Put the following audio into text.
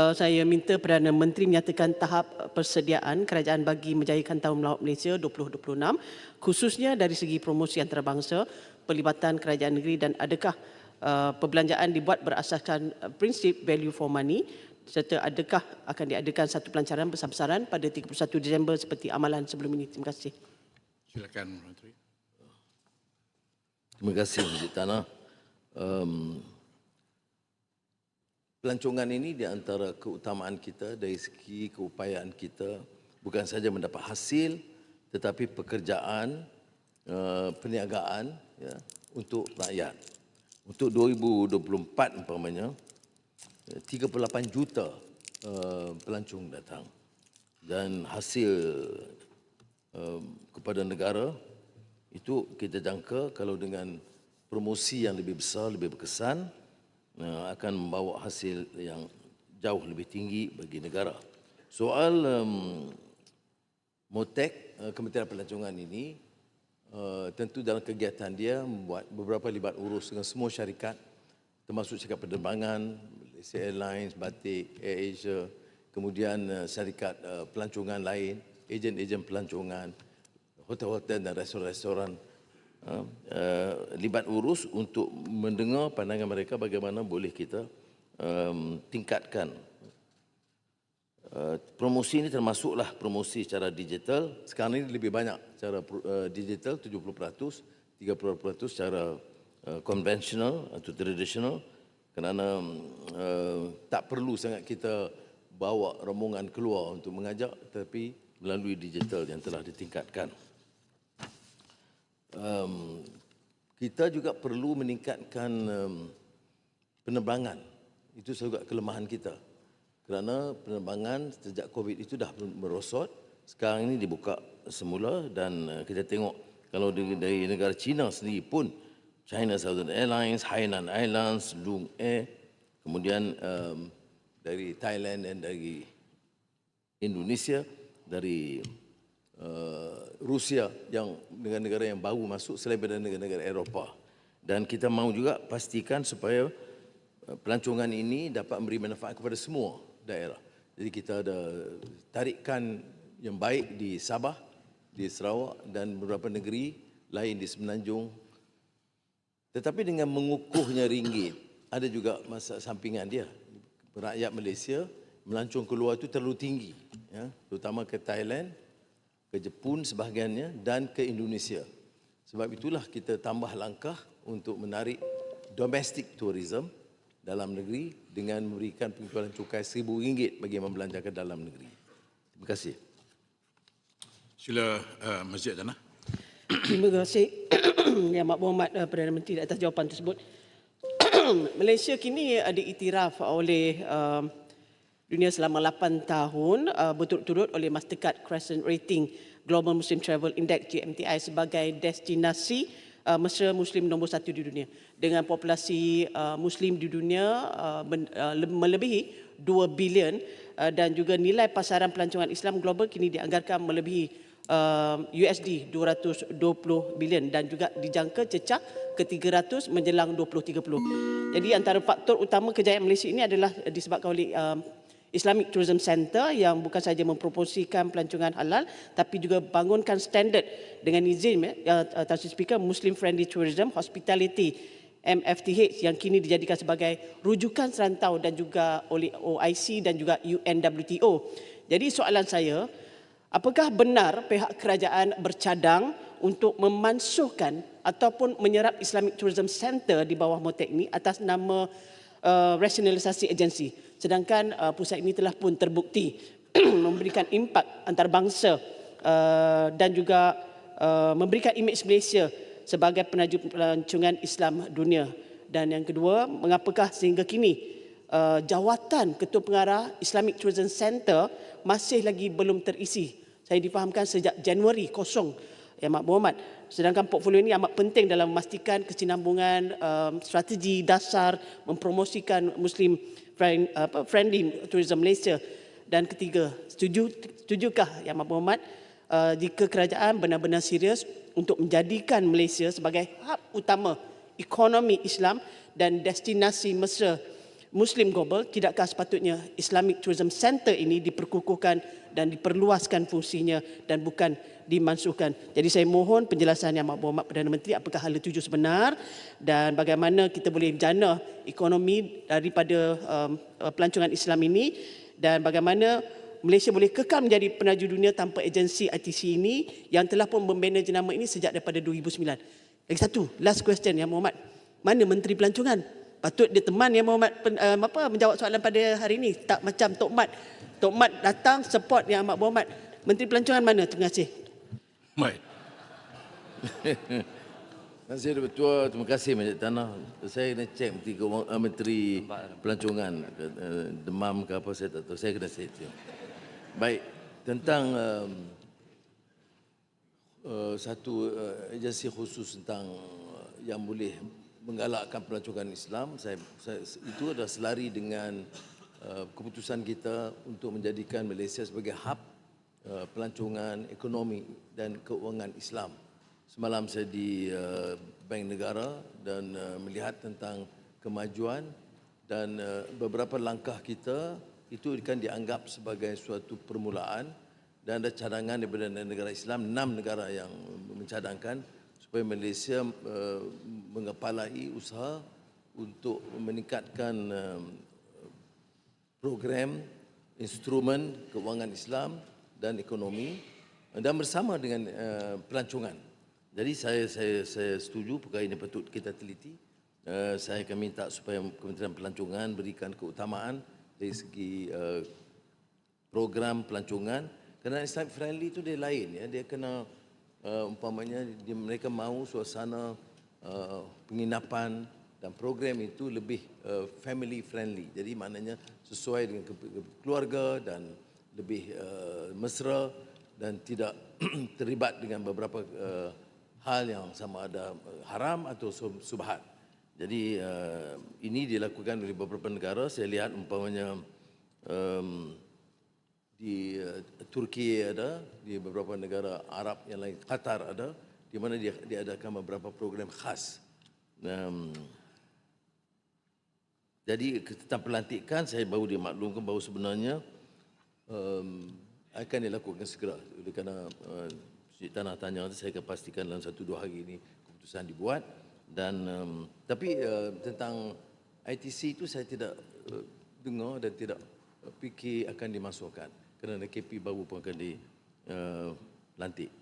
uh, saya minta Perdana Menteri menyatakan tahap persediaan kerajaan bagi menjayakan Tahun Melawat Malaysia 2026 khususnya dari segi promosi antarabangsa, pelibatan kerajaan negeri dan adakah uh, perbelanjaan dibuat berasaskan uh, prinsip value for money serta adakah akan diadakan satu pelancaran besar-besaran pada 31 Disember seperti amalan sebelum ini. Terima kasih. Silakan Menteri. Terima kasih Encik Tanah. Um, pelancongan ini di antara keutamaan kita dari segi keupayaan kita bukan saja mendapat hasil tetapi pekerjaan, uh, perniagaan ya, untuk rakyat. Untuk 2024 umpamanya, 38 juta uh, pelancong datang dan hasil uh, kepada negara itu kita jangka kalau dengan promosi yang lebih besar, lebih berkesan akan membawa hasil yang jauh lebih tinggi bagi negara. Soal um, Motek, uh, Kementerian Pelancongan ini uh, tentu dalam kegiatan dia membuat beberapa libat urus dengan semua syarikat termasuk syarikat penerbangan, Malaysia Airlines, Batik, Air Asia, kemudian uh, syarikat uh, pelancongan lain, ejen-ejen pelancongan, hotel-hotel dan restoran-restoran uh, uh, libat urus untuk mendengar pandangan mereka bagaimana boleh kita um, tingkatkan Uh, promosi ini termasuklah promosi secara digital. Sekarang ini lebih banyak secara uh, digital 70%, 30% secara konvensional atau tradisional kerana tak perlu sangat kita bawa rombongan keluar untuk mengajak tapi melalui digital yang telah ditingkatkan. Um, kita juga perlu meningkatkan um, penerbangan. Itu juga kelemahan kita kerana penerbangan sejak COVID itu dah merosot. Sekarang ini dibuka semula dan uh, kita tengok kalau dari negara China sendiri pun China Southern Airlines, Hainan Airlines, Lung Air, kemudian um, dari Thailand dan dari Indonesia, dari uh, Rusia yang negara-negara yang baru masuk selain daripada negara-negara Eropah. Dan kita mahu juga pastikan supaya uh, pelancongan ini dapat memberi manfaat kepada semua daerah. Jadi kita ada tarikan yang baik di Sabah, di Sarawak dan beberapa negeri lain di Semenanjung. Tetapi dengan mengukuhnya ringgit, ada juga masa sampingan dia. Rakyat Malaysia melancong keluar itu terlalu tinggi. Ya, terutama ke Thailand, ke Jepun sebahagiannya dan ke Indonesia. Sebab itulah kita tambah langkah untuk menarik domestic tourism dalam negeri dengan memberikan pengecualian cukai RM1,000 bagi yang membelanjakan dalam negeri. Terima kasih. Sila uh, Masjid Tanah. Terima kasih Yang Mak Muhammad uh, Perdana Menteri atas jawapan tersebut. Malaysia kini ada iktiraf oleh uh, dunia selama 8 tahun uh, berturut-turut oleh Mastercard Crescent Rating Global Muslim Travel Index GMTI sebagai destinasi uh, mesra Muslim nombor satu di dunia. Dengan populasi uh, Muslim di dunia uh, ben, uh, melebihi 2 bilion uh, dan juga nilai pasaran pelancongan Islam global kini dianggarkan melebihi uh, USD 220 bilion dan juga dijangka cecah ke 300 menjelang 2030. Jadi antara faktor utama kejayaan Malaysia ini adalah disebabkan oleh uh, Islamic Tourism Center yang bukan saja mempromosikan pelancongan halal tapi juga bangunkan standard dengan izin ya uh, Speaker Muslim Friendly Tourism Hospitality MFTH yang kini dijadikan sebagai rujukan serantau dan juga oleh OIC dan juga UNWTO. Jadi soalan saya, apakah benar pihak kerajaan bercadang untuk memansuhkan ataupun menyerap Islamic Tourism Center di bawah Motek ini atas nama uh, rasionalisasi agensi? sedangkan uh, pusat ini telah pun terbukti memberikan impak antarabangsa uh, dan juga uh, memberikan imej Malaysia sebagai penaju pelancongan Islam dunia. Dan yang kedua mengapakah sehingga kini uh, jawatan ketua pengarah Islamic Tourism Center masih lagi belum terisi? Saya difahamkan sejak Januari kosong ya Mak Muhammad. Sedangkan portfolio ini amat penting dalam memastikan kesinambungan um, strategi dasar mempromosikan muslim friend, apa, friendly tourism Malaysia. Dan ketiga setuju setujukah yang Muhammad? Uh, jika kerajaan benar-benar serius untuk menjadikan Malaysia sebagai hub utama ekonomi Islam dan destinasi mesra Muslim Global, tidakkah sepatutnya Islamic Tourism Center ini diperkukuhkan dan diperluaskan fungsinya dan bukan dimansuhkan. Jadi saya mohon penjelasan Yang Berhormat Perdana Menteri apakah hal itu sebenar dan bagaimana kita boleh jana ekonomi daripada um, pelancongan Islam ini dan bagaimana Malaysia boleh kekal menjadi penaju dunia tanpa agensi ITC ini yang telah pun membina jenama ini sejak daripada 2009. Lagi satu, last question Yang Berhormat. Mana Menteri Pelancongan? Patut dia teman yang Muhammad pen, uh, apa menjawab soalan pada hari ini. Tak macam Tok Mat. Tok Mat datang support yang Ahmad Muhammad. Menteri Pelancongan mana? Terima kasih. Baik. Terima kasih Ketua. Terima kasih Majlis Tanah. Saya kena cek Menteri, uh, Menteri Pelancongan. Uh, demam ke apa saya tak tahu. Saya kena cek. Baik. Tentang um, uh, satu uh, agensi khusus tentang uh, yang boleh menggalakkan pelancongan Islam saya, saya itu adalah selari dengan uh, keputusan kita untuk menjadikan Malaysia sebagai hub uh, pelancongan ekonomi dan keuangan Islam. Semalam saya di uh, Bank Negara dan uh, melihat tentang kemajuan dan uh, beberapa langkah kita itu akan dianggap sebagai suatu permulaan dan ada cadangan daripada negara Islam enam negara yang mencadangkan supaya Malaysia uh, mengepalai usaha untuk meningkatkan uh, program instrumen keuangan Islam dan ekonomi dan bersama dengan uh, pelancongan. Jadi saya saya saya setuju perkara ini patut kita teliti. Uh, saya akan minta supaya Kementerian Pelancongan berikan keutamaan dari segi uh, program pelancongan kerana Islam friendly itu dia lain ya dia kena uh, umpamanya dia, mereka mahu suasana uh, penginapan dan program itu lebih uh, family friendly. Jadi maknanya sesuai dengan ke, ke, keluarga dan lebih uh, mesra dan tidak terlibat dengan beberapa uh, hal yang sama ada haram atau subhat. Jadi uh, ini dilakukan oleh beberapa negara. Saya lihat umpamanya um, di Turki ada, di beberapa negara Arab yang lain, Qatar ada, di mana dia diadakan beberapa program khas. Um, jadi tentang pelantikan saya baru dimaklumkan bahawa sebenarnya um, akan dilakukan segera. Oleh kerana uh, Tanah tanya saya akan pastikan dalam satu dua hari ini keputusan dibuat dan um, tapi uh, tentang ITC itu saya tidak uh, dengar dan tidak fikir akan dimasukkan kerana KP baru pun akan dilantik. Uh,